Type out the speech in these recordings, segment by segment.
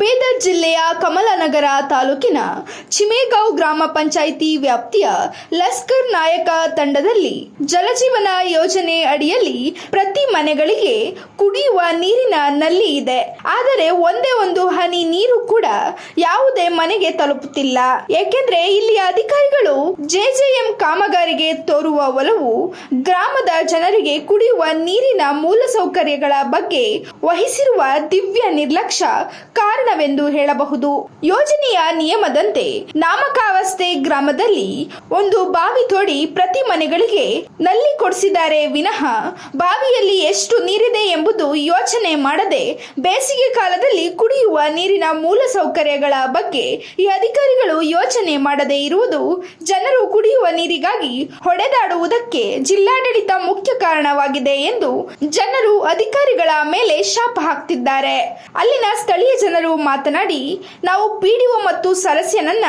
ಬೀದರ್ ಜಿಲ್ಲೆಯ ಕಮಲನಗರ ತಾಲೂಕಿನ ಚಿಮೇಗಾಂವ್ ಗ್ರಾಮ ಪಂಚಾಯಿತಿ ವ್ಯಾಪ್ತಿಯ ಲಸ್ಕರ್ ನಾಯಕ ತಂಡದಲ್ಲಿ ಜಲಜೀವನ ಯೋಜನೆ ಅಡಿಯಲ್ಲಿ ಪ್ರತಿ ಮನೆಗಳಿಗೆ ಕುಡಿಯುವ ನೀರಿನ ನಲ್ಲಿ ಇದೆ. ಆದರೆ ಒಂದೇ ಒಂದು ಹನಿ ನೀರು ಕೂಡ ಯಾವುದೇ ಮನೆಗೆ ತಲುಪುತ್ತಿಲ್ಲ. ಏಕೆಂದ್ರೆ ಇಲ್ಲಿಯ ಅಧಿಕಾರಿಗಳು ಜೆಜೆಎಂ ಕಾಮಗಾರಿಗೆ ತೋರುವ ಒಲವು ಗ್ರಾಮದ ಜನರಿಗೆ ಕುಡಿಯುವ ನೀರಿನ ಮೂಲಸೌಕರ್ಯಗಳ ಬಗ್ಗೆ ವಹಿಸಿರುವ ದಿವ್ಯ ನಿರ್ಲಕ್ಷ್ಯ ಕಾರಣವೆಂದು ಹೇಳಬಹುದು. ಯೋಜನೆಯ ನಿಯಮದಂತೆ ನಾಮಕಾವಸ್ಥೆ ಗ್ರಾಮದಲ್ಲಿ ಒಂದು ಬಾವಿ ತೋಡಿ ಪ್ರತಿ ಮನೆಗಳಿಗೆ ನಲ್ಲಿ ಕೊಡಿಸಿದ್ದಾರೆ ವಿನಃ ಬಾವಿಯಲ್ಲಿ ಎಷ್ಟು ನೀರಿದೆ ಎಂಬುದು ಯೋಚನೆ ಮಾಡದೆ ಬೇಸಿಗೆ ಕಾಲದಲ್ಲಿ ಕುಡಿಯುವ ನೀರಿನ ಮೂಲ ಸೌಕರ್ಯಗಳ ಬಗ್ಗೆ ಈ ಅಧಿಕಾರಿಗಳು ಯೋಚನೆ ಮಾಡದೇ ಇರುವುದು ಜನರು ಕುಡಿಯುವ ನೀರಿಗಾಗಿ ಹೊಡೆದಾಡುವುದಕ್ಕೆ ಜಿಲ್ಲಾಡಳಿತ ಮುಖ್ಯ ಕಾರಣವಾಗಿದೆ ಎಂದು ಜನರು ಅಧಿಕಾರಿಗಳ ಮೇಲೆ ಶಾಪ ಹಾಕ್ತಿದ್ದಾರೆ. ಅಲ್ಲಿನ ಸ್ಥಳೀಯ ಜನರು ಮಾತನಾಡಿ, ನಾವು ಪಿಡಿಒ ಮತ್ತು ಸದಸ್ಯನನ್ನ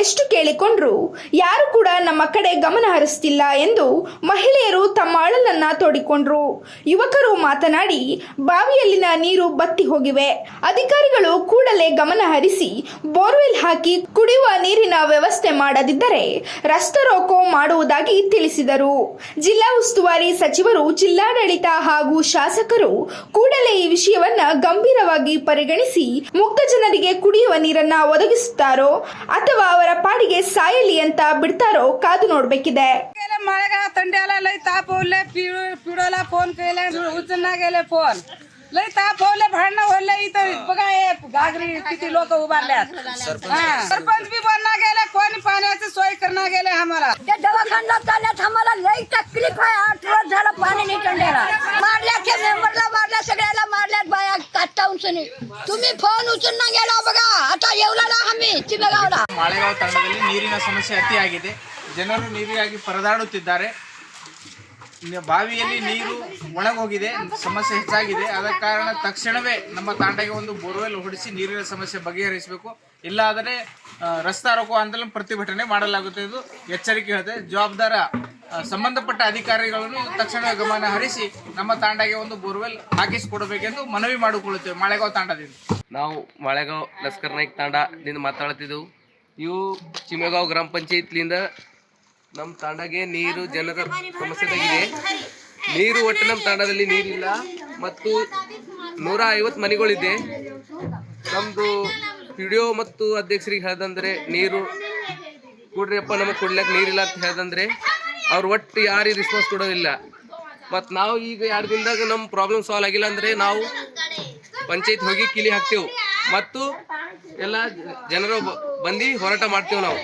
ಎಷ್ಟು ಕೇಳಿಕೊಂಡ್ರು, ಯಾರು ಕೂಡ ನಮ್ಮ ಕಡೆ ಗಮನ ಹರಿಸ್ತಿಲ್ಲ ಎಂದು ಮಹಿಳೆಯರು ತಮ್ಮ ಅಳಲನ್ನ ತೋಡಿಕೊಂಡ್ರು. ಯುವಕರು ಮಾತನಾಡಿ, ಬಾವಿಯಲ್ಲಿನ ನೀರು ಬತ್ತಿ ಹೋಗಿವೆ. ಅಧಿಕಾರಿಗಳು ಕೂಡಲೇ ಗಮನ ಹರಿಸಿ, ಬೋರ್ವೆಲ್ ಹಾಕಿ ಕುಡಿಯುವ ನೀರಿನ ವ್ಯವಸ್ಥೆ ಮಾಡದಿದ್ದರೆ ರಸ್ತೆ ರೋಕೋ ಮಾಡುವುದಾಗಿ ತಿಳಿಸಿದರು. ಜಿಲ್ಲಾ ಉಸ್ತುವಾರಿ ಸಚಿವರು, ಜಿಲ್ಲಾಡಳಿತ ಹಾಗೂ ಶಾಸಕರು ಕೂಡಲೇ ಈ ವಿಷಯವನ್ನ ಗಂಭೀರವಾಗಿ ಪರಿಗಣಿಸಿ ಮುಗ್ಧ ಜನರಿಗೆ ಕುಡಿಯುವ ನೀರನ್ನ ಒದಗಿಸುತ್ತಾರೋ ಅಥವಾ ಅವರ ಪಾಡಿಗೆ ಸಾಯಲಿ ಅಂತ ಬಿಡ್ತಾರೋ ಕಾದು ನೋಡ್ಬೇಕಿದೆ गेले माळेगाव तंड्याला लय ताप होले पिढोला फोन केले उचलना गेले फोन लय ताप होले भांडणं होले इथं बघा हे घागरी किती लोक उभारल्यात हा. सरपंच बी बनना गेले कोणी पाण्याची सोय करणार गेले आम्हाला त्या दवाखान्यात चालल्यात आम्हाला लई तकलीफ आहे आठ रोज झालं पाणी नाही टंड्याला काटा उंचनी तुम्ही फोन उचलून गेला बघा आता येवला आम्ही चिमेगावला ಮಾಳೆಗಾಂವ್ ತಂಡದಲ್ಲಿ ನೀರಿನ ಸಮಸ್ಯೆ ಅತಿಯಾಗಿದೆ ಜನರು ನೀರಿಗಾಗಿ ಪರದಾಡುತ್ತಿದ್ದಾರೆ ನ- ಬಾವಿಯಲ್ಲಿ ನೀರು ಒಣಗೋಗಿದೆ ಸಮಸ್ಯೆ ಹೆಚ್ಚಾಗಿದೆ ಆದ ಕಾರಣ ತಕ್ಷಣವೇ ನಮ್ಮ ತಾಂಡಗೆ ಒಂದು ಬೋರ್ವೆಲ್ ಹೊಡಿಸಿ ನೀರಿನ ಸಮಸ್ಯೆ ಬಗೆಹರಿಸಬೇಕು ಇಲ್ಲಾದರೆ ಆ, ರಸ್ತಾ ರೋಕೋ ಆಂದೋಲನ ಪ್ರತಿಭಟನೆ ಮಾಡಲಾಗುತ್ತೆ ಇದು ಎಚ್ಚರಿಕೆ ಹೇಳಿದೆ ಜವಾಬ್ದಾರ ಆ, ಸಂಬಂಧಪಟ್ಟ ಅಧಿಕಾರಿಗಳನ್ನು ತಕ್ಷಣವೇ ಗಮನ ಹರಿಸಿ ನಮ್ಮ ತಾಂಡಗೆ ಒಂದು ಬೋರ್ವೆಲ್ ಹಾಕಿಸಿಕೊಡಬೇಕೆಂದು ಮನವಿ ಮಾಡಿಕೊಳ್ಳುತ್ತೇವೆ. ಮಾಳೆಗಾಂವ್ ತಾಂಡದಿಂದ. ನಾವು ಮಾಳೆಗಾಂವ್ ಲಸ್ಕರ್ ನಾಯ್ಕ್ ತಾಂಡದಿಂದ ಮಾತಾಡ್ತಿದ್ದೆವು. ಇವು ಚಿಮೆಗಾಂವ್ ಗ್ರಾಮ ಪಂಚಾಯತ್ಲಿಂದ ನಮ್ಮ ತಾಂಡಗೆ ನೀರು, ಜನರ ಇದೆ ನೀರು ಒಟ್ಟು ನಮ್ಮ ತಾಂಡದಲ್ಲಿ ನೀರಿಲ್ಲ. ಮತ್ತು ನೂರ ಐವತ್ತು ಮನೆಗಳಿದೆ. ನಮ್ಮದು ಪಿ ಡಿ ಒ ಮತ್ತು ಅಧ್ಯಕ್ಷರಿಗೆ ಹೇಳ್ದಂದ್ರೆ ನೀರು, ಕೊಡ್ರಿಯಪ್ಪ ನಮಗೆ ಕೊಡ್ಲಿಕ್ಕೆ ನೀರಿಲ್ಲ ಅಂತ ಹೇಳ್ದಂದ್ರೆ ಅವ್ರು ಒಟ್ಟು ಯಾರಿಗೆ ರಿಸ್ಪಾನ್ಸ್ ಕೊಡೋದಿಲ್ಲ ಮತ್ತು ನಾವು ಈಗ ಎರಡು ದಿನದಾಗ ನಮ್ಮ ಪ್ರಾಬ್ಲಮ್ ಸಾಲ್ವ್ ಆಗಿಲ್ಲ ಅಂದರೆ ನಾವು ಪಂಚಾಯತ್ ಹೋಗಿ ಕಿಲಿ ಹಾಕ್ತೇವೆ. ಮತ್ತು ಎಲ್ಲ ಜನರು ಬಂದು ಹೋರಾಟ ಮಾಡ್ತೇವೆ ನಾವು.